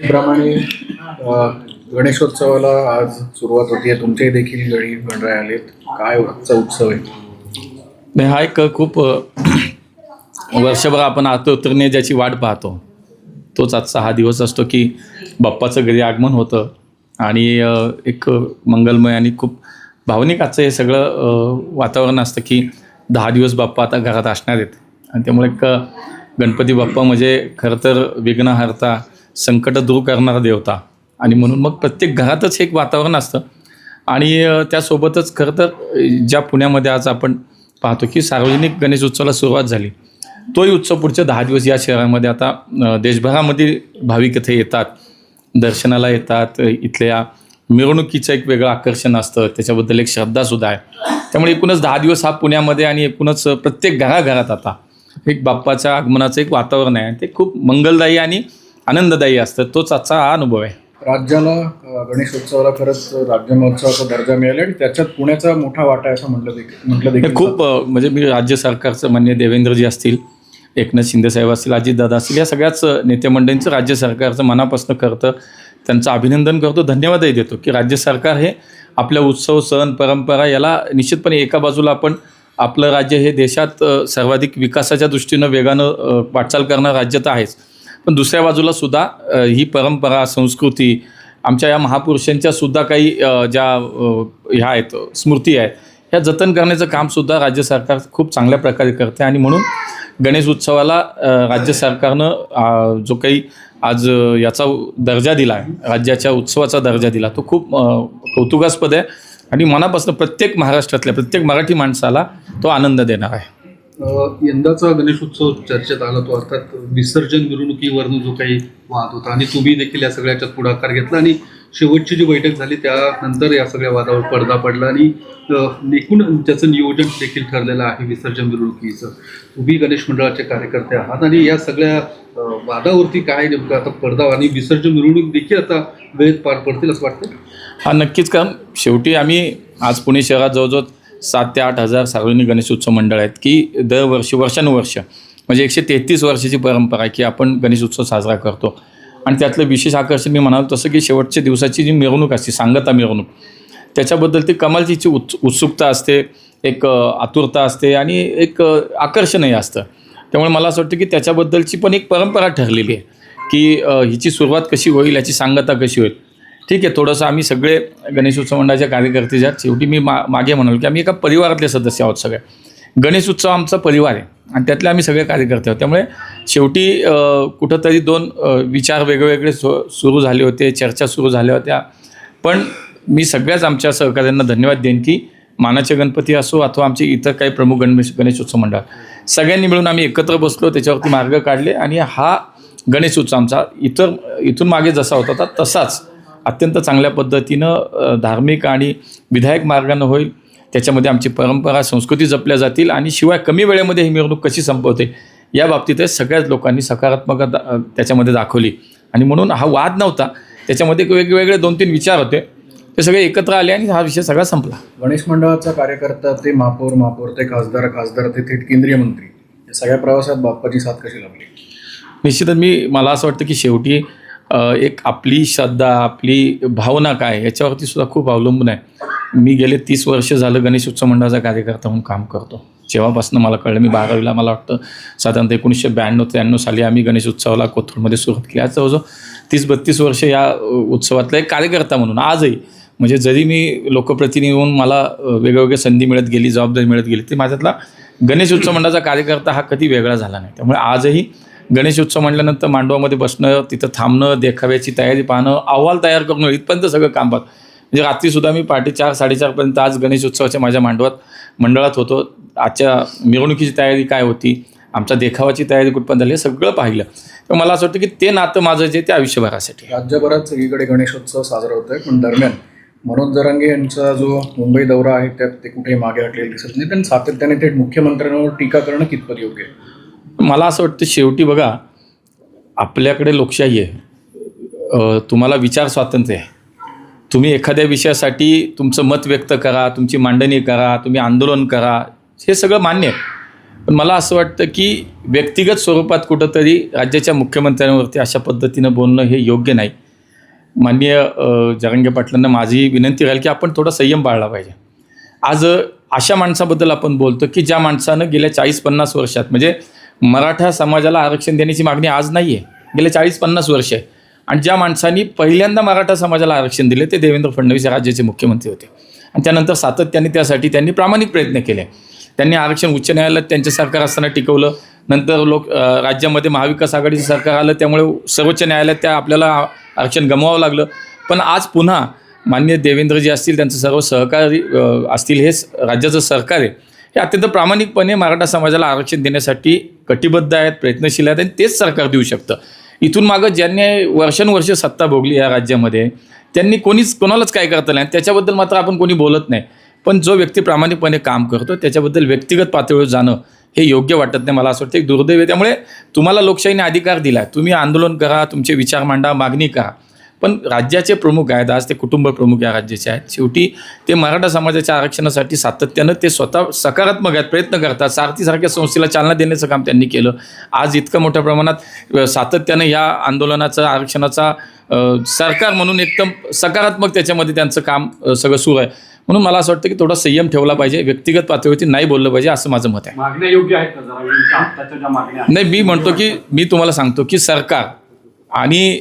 प्रमाणे गणेशोत्सवाला आज सुरुवात होतीये तुमचे देखील गणी गणराय आलेत. काय आजचा उत्सव आहे? नाही हा एक खूप वर्षभर आपण आतुरतेने ज्याची वाट पाहतो तोच आजचा हा दिवस असतो की बाप्पाचं घरी आगमन होतं. आणि एक मंगलमय आणि खूप भावनिक आजचं हे सगळं वातावरण असतं की दहा दिवस बाप्पा आता घरात असणार आहेत. आणि त्यामुळे एक गणपती बाप्पा म्हणजे खरं तर विघ्नहर्ता संकट दूर करणारा देवता आणि म्हणून मग प्रत्येक घरातच एक वातावरण असतं. आणि त्यासोबतच खरं तर ज्या पुण्यामध्ये आज आपण पाहतो की सार्वजनिक गणेश उत्सवाला सुरुवात झाली. तोही उत्सव पुढच्या दहा दिवस या शहरामध्ये आता देशभरामध्ये भाविक इथे येतात. दर्शनाला येतात. इथल्या मिरवणुकीचं एक वेगळं आकर्षण असतं. त्याच्याबद्दल एक श्रद्धासुद्धा आहे. त्यामुळे एकूणच दहा दिवस हा पुण्यामध्ये आणि एकूणच प्रत्येक घराघरात आता एक बाप्पाच्या आगमनाचं एक वातावरण आहे. ते खूप मंगलदायी आणि आनंददायी असतं तोच आजचा हा अनुभव आहे. राज्याला गणेशोत्सवाला खरंच राज्य महोत्सवाचा दर्जा मिळाला आणि त्याच्यात पुण्याचा मोठा वाटा आहे असं म्हटलं देखील म्हटलं देखील खूप म्हणजे मी राज्य सरकारचं मान्य देवेंद्रजी असतील एकनाथ शिंदेसाहेब असतील अजितदादा असतील या सगळ्याच अ, नेते मंडळींचं राज्य सरकारचं मनापासून करतं त्यांचं अभिनंदन करतो धन्यवादही देतो की राज्य सरकार हे आपल्या उत्सव सण परंपरा याला निश्चितपणे एका बाजूला आपण आपलं राज्य हे देशात सर्वाधिक विकासाच्या दृष्टीनं वेगानं वाटचाल करणारं राज्य तर आहेच. पण दुसऱ्या बाजूला सुद्धा ही परंपरा संस्कृती आमच्या या महापुरुषांच्या सुद्धा काही ज्या ह्या आहेत स्मृती आहेत ह्या जतन करण्याचं कामसुद्धा राज्य सरकार खूप चांगल्या प्रकारे करते. आणि म्हणून गणेश उत्सवाला राज्य सरकारनं जो काही आज याचा दर्जा दिला आहे राज्याच्या उत्सवाचा दर्जा दिला तो खूप कौतुकास्पद आहे. आणि मनापासून प्रत्येक महाराष्ट्रातल्या प्रत्येक मराठी माणसाला तो आनंद देणार आहे. यंदाचा गणेशोत्सव चर्चेत आला तो अर्थात विसर्जन मिरवणुकीवरून जो काही वाद होता आणि तुम्ही देखील या सगळ्याच्यात पुढाकार घेतला आणि शेवटची जी बैठक झाली त्यानंतर या सगळ्या वादावर पडदा पडला आणि एकूण त्याचं नियोजन देखील ठरलेलं आहे विसर्जन मिरवणुकीचं तुम्ही गणेश मंडळाचे कार्यकर्ते आहात आणि या सगळ्या वादावरती काय नेमकं आता पडदा आणि विसर्जन मिरवणूक देखील आता वेळेत पार पडतील असं वाटतं हा नक्कीच काम शेवटी आम्ही आज पुणे शहरात जवळजवळ सात ते आठ हजार सार्वजनिक गणेशोत्सव मंडळ आहेत की दरवर्षी वर्षानुवर्ष. म्हणजे एकशे तेहतीस वर्षाची परंपरा आहे की आपण गणेशोत्सव साजरा करतो. आणि त्यातलं विशेष आकर्षण मी म्हणालो तसं की शेवटच्या दिवसाची जी मिरवणूक असते सांगता मिरवणूक त्याच्याबद्दल ती कमालची तिची उत्स उत्सुकता असते एक आतुरता असते आणि एक आकर्षणही असतं. त्यामुळे मला असं वाटतं की त्याच्याबद्दलची पण एक परंपरा ठरलेली आहे की हिची सुरुवात कशी होईल याची सांगता कशी होईल. ठीक आहे थोडंसं आम्ही सगळे गणेश उत्सव मंडळाचे कार्यकर्ते ज्यात शेवटी मी मा मागे म्हणाल की आम्ही एका परिवारातले सदस्य आहोत सगळे. गणेश उत्सव आमचा परिवार आहे आणि त्यातले आम्ही सगळे कार्यकर्ते आहोत. त्यामुळे शेवटी कुठंतरी दोन विचार वेगवेगळे सु सुरू झाले होते चर्चा सुरू झाल्या होत्या. पण मी सगळ्याच आमच्या सहकार्यांना धन्यवाद देईन की मानाचे गणपती असो अथवा आमचे इतर काही प्रमुख गणेश गणेशोत्सव मंडळ सगळ्यांनी मिळून आम्ही एकत्र बसलो त्याच्यावरती मार्ग काढले आणि हा गणेश उत्सव आमचा इतर इथून मागे जसा होता तसाच अत्यंत चांगल्या पद्धतीनं धार्मिक आणि विधायक मार्गानं होईल. त्याच्यामध्ये आमची परंपरा संस्कृती जपल्या जातील आणि शिवाय कमी वेळेमध्ये ही मिरवणूक कशी संपवते या बाबतीत सगळ्याच लोकांनी सकारात्मक दा- त्याच्यामध्ये दाखवली. आणि म्हणून हा वाद नव्हता. त्याच्यामध्ये वेगवेगळे दोन तीन विचार होते. ते सगळे एकत्र आले आणि हा विषय सगळा संपला. गणेश मंडळाचा कार्यकर्ता ते महापौर महापौर ते खासदार खासदार ते थेट केंद्रीय मंत्री. या सगळ्या प्रवासात बाप्पाची साथ कशी लागली निश्चितच मी मला असं वाटतं की शेवटी एक आपली श्रद्धा आपली भावना काय याच्यावरती सुद्धा खूप अवलंबून आहे. मी गेले तीस वर्ष झालं गणेश उत्सव मंडळाचा कार्यकर्ता म्हणून काम करतो. जेव्हापासून मला कळलं मी बारावीला मला वाटतं साधारणतः एकोणीसशे ब्याण्णव त्र्याण्णव साली आम्ही गणेश उत्सवाला कोथरूडमध्ये सुरुवात केली. आज जवळजवळ तीस बत्तीस वर्ष या उत्सवातला एक कार्यकर्ता म्हणून आजही. म्हणजे जरी मी लोकप्रतिनिधी होऊन मला वेगवेगळ्या संधी मिळत गेली जबाबदारी मिळत गेली ती माझ्यातला गणेश उत्सव मंडळाचा कार्यकर्ता हा कधी वेगळा झाला नाही. त्यामुळे आजही गणेश उत्सव म्हटल्यानंतर मांडवामध्ये बसणं तिथं थांबणं देखाव्याची तयारी पाहणं अहवाल तयार करणं इथपर्यंत सगळं काम पाहत. म्हणजे रात्रीसुद्धा मी पहाटे चार साडेचारपर्यंत आज गणेश उत्सवाच्या माझ्या मांडवात मंडळात होतो. आजच्या मिरवणुकीची तयारी काय होती आमच्या देखावाची तयारी कुठपर्यंत झाली हे सगळं पाहिलं. तर मला असं वाटतं की ते नातं माझं जे ते आयुष्यभरासाठी राज्यभरात सगळीकडे गणेशोत्सव साजरा होतोय पण दरम्यान मनोज जरांगे यांचा जो मुंबई दौरा आहे त्यात ते कुठेही मागे हटलेले दिसत नाही. पण सातत्याने थेट मुख्यमंत्र्यांवर टीका करणं कितपत योग्य आहे? मला असं वाटतं शेवटी बघा आपल्याकडे लोकशाही आहे. तुम्हाला विचार स्वातंत्र्य आहे. तुम्ही एखाद्या विषयासाठी तुमचं मत व्यक्त करा तुमची मांडणी करा तुम्ही आंदोलन करा हे सगळं मान्य आहे. पण मला असं वाटतं की व्यक्तिगत स्वरूपात कुठंतरी राज्याच्या मुख्यमंत्र्यांवरती अशा पद्धतीनं बोलणं हे योग्य नाही. माननीय अ, जरांगे पाटलांना माझी विनंती राहील की आपण थोडा संयम पाळला पाहिजे. आज अशा माणसाबद्दल आपण बोलतो की ज्या माणसानं गेल्या चाळीस पन्नास वर्षात म्हणजे मराठा समाजाला आरक्षण देण्याची मागणी आज नाही आहे गेल्या चाळीस पन्नास वर्ष. आहे आणि ज्या माणसांनी पहिल्यांदा मराठा समाजाला आरक्षण दिले ते देवेंद्र फडणवीस राज्याचे मुख्यमंत्री होते. आणि त्यानंतर सातत्याने त्यासाठी त्यांनी प्रामाणिक प्रयत्न केले. त्यांनी आरक्षण उच्च न्यायालयात त्यांचे सरकार असताना टिकवलं. नंतर लोक राज्यामध्ये महाविकास आघाडीचं सरकार आलं त्यामुळे सर्वोच्च न्यायालयात त्या आपल्याला आरक्षण गमवावं लागलं. पण आज पुन्हा मान्य देवेंद्रजी असतील त्यांचं सर्व सहकारी असतील हे स- राज्याचं सरकार आहे. हे अत्यंत प्रामाणिकपणे मराठा समाजाला आरक्षण देण्यासाठी कटिबद्ध आहेत प्रयत्नशील आहेत आणि तेच सरकार देऊ शकतं. इथून मागं ज्यांनी वर्षानुवर्ष सत्ता भोगली या राज्यामध्ये त्यांनी कोणीच कोणालाच काय करता नाही. त्याच्याबद्दल मात्र आपण कोणी बोलत नाही. पण जो व्यक्ती प्रामाणिकपणे काम करतो त्याच्याबद्दल व्यक्तिगत पातळीवर जाणं हे योग्य वाटत नाही मला असं वाटतं. एक दुर्दैव आहे. त्यामुळे तुम्हाला लोकशाहीने अधिकार दिला. तुम्ही आंदोलन करा तुमचे विचार मांडा मागणी करा. पण राज्याचे प्रमुख आहेत आज ते कुटुंब प्रमुख या राज्याचे आहेत. शेवटी ते मराठा समाजाच्या आरक्षणासाठी सातत्यानं ते स्वतः सकारात्मक आहेत प्रयत्न करतात. सारथीसारख्या संस्थेला चालना देण्याचं काम त्यांनी केलं. आज इतकं मोठ्या प्रमाणात सातत्यानं या आंदोलनाचं आरक्षणाचा सरकार म्हणून एकदम सकारात्मक त्याच्यामध्ये त्यांचं काम सगळं सुरू आहे. म्हणून मला असं वाटतं की थोडा संयम ठेवला पाहिजे व्यक्तिगत पातळीवरती नाही बोललं पाहिजे असं माझं मत आहे. नाही मी म्हणतो की मी तुम्हाला सांगतो की सरकार आणि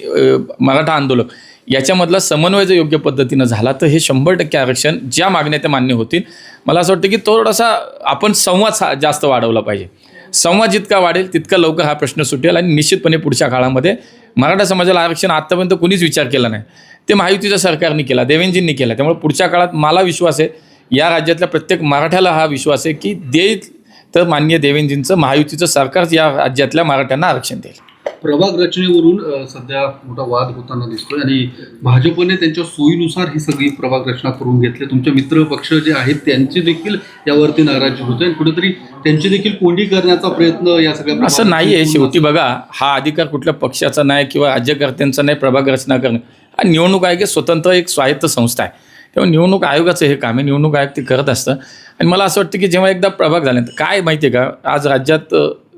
मराठा आंदोलक याच्यामधला समन्वय जर योग्य पद्धतीनं झाला तर हे शंभर टक्के आरक्षण ज्या मागण्या त्या मान्य होतील. मला असं वाटतं की थोडासा आपण संवाद सा- जास्त वाढवला पाहिजे. संवाद जितका वाढेल तितका लवकर हा प्रश्न सुटेल आणि निश्चितपणे पुढच्या काळामध्ये मराठा समाजाला आरक्षण आत्तापर्यंत कुणीच विचार केला नाही. ते महायुतीच्या सरकारने केला देवेंजींनी केला. त्यामुळे पुढच्या काळात मला विश्वास आहे या राज्यातल्या प्रत्येक मराठ्याला हा विश्वास आहे की देईल तर मान्य देवेंजींचं महायुतीचं सरकारच या राज्यातल्या मराठ्यांना आरक्षण देईल. प्रभाग रचनेवरून सध्या मोठा वाद होताना दिसतोय आणि भाजपने त्यांच्या सोयीनुसार ही सगळी प्रभाग रचना करून घेतली. तुमचे मित्र पक्ष जे आहेत त्यांची देखील यावरती नाराजी होते आणि कुठेतरी त्यांची देखील कोंडी करण्याचा प्रयत्न या सगळ्या असं नाही आहे शेवटी बघा हा अधिकार कुठल्या पक्षाचा नाही किंवा राज्यकर्त्यांचा नाही प्रभाग रचना करणं. हा निवडणूक आयोग स्वतंत्र एक स्वायत्त संस्था आहे. तेव्हा निवडणूक आयोगाचं हे काम आहे. निवडणूक आयोग ते करत असतं. आणि मला असं वाटतं की जेव्हा एकदा प्रभाग झाल्यानंतर काय माहिती आहे का? आज राज्यात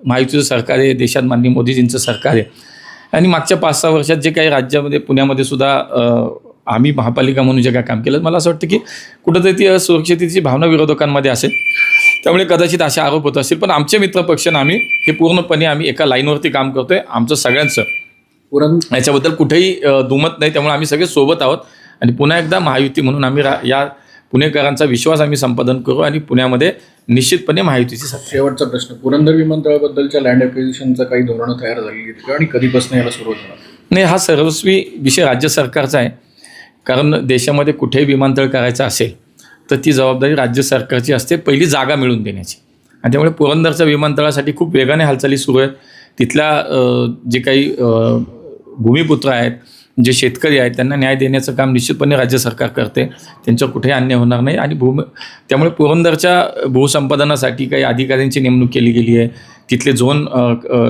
महायुतीचं सरकार आहे देशात माननीय मोदीजींचं सरकार आहे. आणि मागच्या पाच सहा वर्षात जे काही राज्यामध्ये पुण्यामध्ये सुद्धा आम्ही महापालिका म्हणून जे काय काम केलं मला असं वाटतं की कुठंतरी ती असुरक्षितेची भावना विरोधकांमध्ये असेल. त्यामुळे कदाचित असे आरोप होत असतील. पण आमचे मित्रपक्षानं आम्ही हे पूर्णपणे आम्ही एका लाईनवरती काम करतोय. आमचं सगळ्यांचं. पुरण याच्याबद्दल कुठेही दुमत नाही. त्यामुळे आम्ही सगळे सोबत आहोत. आणि पुन्हा एकदा महायुती म्हणून आम्ही रा या पुणेकरांचा विश्वास आम्ही संपादन करू आणि पुण्यामध्ये निश्चितपणे महायुतीची सत्ता शेवटचा प्रश्न पुरंदर विमानतळाबद्दलच्या लँड ॲक्विजिशनचं काही धोरणं तयार झालेली आहेत का? आणि कधीपासून याला सुरुवात होणार? नाही हा सर्वस्वी विषय राज्य सरकारचा आहे. कारण देशामध्ये कुठेही विमानतळ करायचं असेल तर ती जबाबदारी राज्य सरकारची असते पहिली जागा मिळवून देण्याची. आणि त्यामुळे पुरंदरच्या विमानतळासाठी खूप वेगाने हालचाली सुरू आहेत. तिथल्या जे काही भूमिपुत्र आहेत जे शेतकरी आहेत त्यांना न्याय देण्याचं काम निश्चितपणे राज्य सरकार करते. त्यांच्यावर कुठेही अन्याय होणार नाही आणि भूमी त्यामुळे पुरंदरच्या भूसंपादनासाठी काही अधिकाऱ्यांची नेमणूक केली गेली आहे. तिथले झोन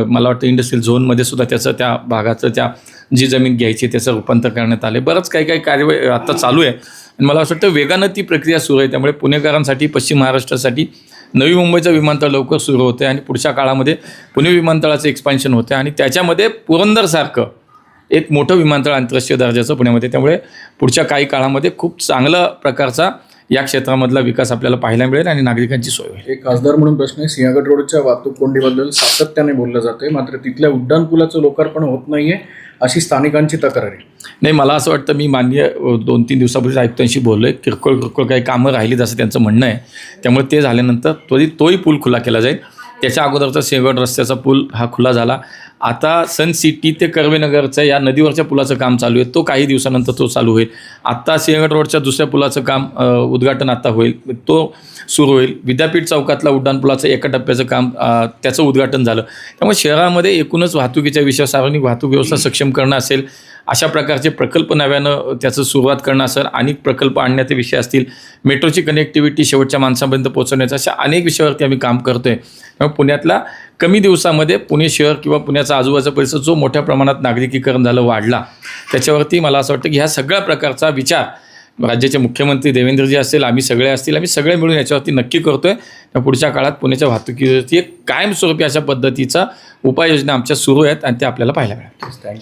मला वाटतं इंडस्ट्रियल झोनमध्ये सुद्धा त्याचं त्या भागाचं त्या जी जमीन घ्यायची त्याचं रूपांतर करण्यात आले बरंच काही काही कार्यवाही आता चालू आहे. आणि मला असं वाटतं वेगानं ती प्रक्रिया सुरू आहे. त्यामुळे पुणेकरांसाठी पश्चिम महाराष्ट्रासाठी नवी मुंबईचं विमानतळ लवकर सुरू होते आणि पुढच्या काळामध्ये पुणे विमानतळाचं एक्सपान्शन होते आणि त्याच्यामध्ये पुरंदरसारखं एक मोठं विमानतळ आंतरराष्ट्रीय दर्जाचं पुण्यामध्ये. त्यामुळे पुढच्या काही काळामध्ये खूप चांगला प्रकारचा या क्षेत्रामधला विकास आपल्याला पाहायला मिळेल आणि नागरिकांची सोय होईल. एक खासदार म्हणून प्रश्न आहे सिंहगड रोडच्या वाहतूक कोंडीबद्दल सातत्याने बोललं जाते मात्र तिथल्या उड्डाणपुलाचं लोकार्पण होत नाहीये अशी स्थानिकांची तक्रार आहे. नाही मला असं वाटतं मी मान्य दोन तीन दिवसापूर्वी आयुक्तांशी बोललो आहे किरकोळ किरकोळ काही कामं राहिलीत असं त्यांचं म्हणणं आहे. त्यामुळे ते झाल्यानंतर त्वरित तोही पूल खुला केला जाईल. त्याच्या अगोदरचा सिंहगड रस्त्याचा पूल हा खुला झाला. आता सन सिटी ते कर्वेनगरचं या नदीवरच्या पुलाचं काम चालू आहे. तो काही दिवसानंतर तो चालू होईल. आत्ता सिंहगड रोडच्या दुसऱ्या पुलाचं काम उद्घाटन आता होईल. तो सुरू होईल. विद्यापीठ चौकातला उड्डाणपुलाचं एका टप्प्याचं काम त्याचं उद्घाटन झालं. त्यामुळे शहरामध्ये एकूणच वाहतुकीच्या विषय सार्वजनिक वाहतूक व्यवस्था सक्षम करणं असेल अशा प्रकारचे प्रकल्प नव्यानं त्याचं सुरुवात करणं असेल अनेक प्रकल्प आणण्याचे विषय असतील मेट्रोची कनेक्टिव्हिटी शेवटच्या माणसापर्यंत पोहोचवण्याचं अशा अनेक विषयावरती आम्ही काम करतोय. त्यामुळे पुण्यातला कमी दिवसामध्ये पुणे शहर किंवा पुण्याचा आजूबाजूचा परिसर जो मोठ्या प्रमाणात नागरिकीकरण झालं वाढला त्याच्यावरती मला असं वाटतं की ह्या सगळ्या प्रकारचा विचार राज्याचे मुख्यमंत्री देवेंद्रजी असेल आम्ही सगळे असतील आम्ही सगळे मिळून याच्यावरती नक्की करतोय. त्या पुढच्या काळात पुण्याच्या वाहतुकीवरती एक कायमस्वरूपी अशा पद्धतीचा उपाययोजना आमच्या सुरू आहेत आणि त्या आपल्याला पाहायला मिळाल्या थँक्यू